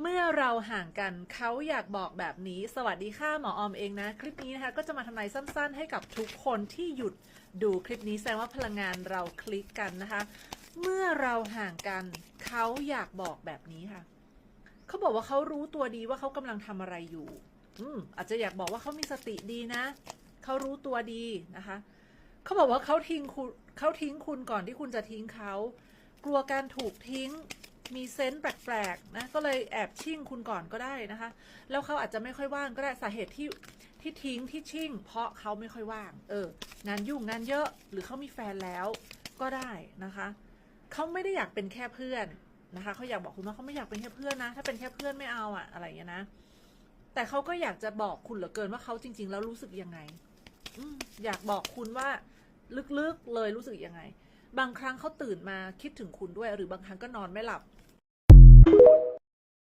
เมื่อเราห่างกันเขาอยากบอกแบบนี้ สวัสดีค่ะหมอออมเองนะ คลิปนี้นะคะก็จะมาทำนายสั้นๆ ให้กับทุกคนที่หยุดดูคลิปนี้แสดงว่าพลังงานเราคลิกกันนะคะ เมื่อเราห่างกันเขาอยากบอกแบบนี้ค่ะเขาบอกว่าเขารู้ตัวดีว่าเขากำลังทำอะไรอยู่ อืมอาจจะอยากบอกว่าเขามีสติดีนะเขารู้ตัวดีนะคะเขาบอกว่าเขาทิ้งคุณเขาทิ้งคุณก่อนที่คุณจะทิ้งเขากลัวการถูกทิ้ง มีเซนส์แปลกๆนะก็เลยแอบชิ่งคุณก่อนก็ได้นะคะ แล้วเขาอาจจะไม่ค่อยว่างก็ได้สาเหตุที่ที่ทิ้งที่ชิ่ง เพราะเขาไม่ค่อยว่าง เออ งานยุ่งงานเยอะหรือเขามีแฟนแล้วก็ได้นะคะเขาไม่ได้อยากเป็นแค่เพื่อนนะคะเขาอยากบอกคุณว่าเขาไม่อยากเป็นแค่เพื่อนนะ ถ้าเป็นแค่เพื่อนไม่เอาอะอะไรอย่างเงี้นะแต่เขาก็อยากจะบอกคุณเหลือเกินว่าเขาจริง ๆ แล้วรู้สึกยังไงอือยากบอกคุณว่าลึกๆเลยรู้สึกยังไง บางครั้งเขาตื่นมาคิดถึงคุณด้วย หรือบางครั้งก็นอนไม่หลับ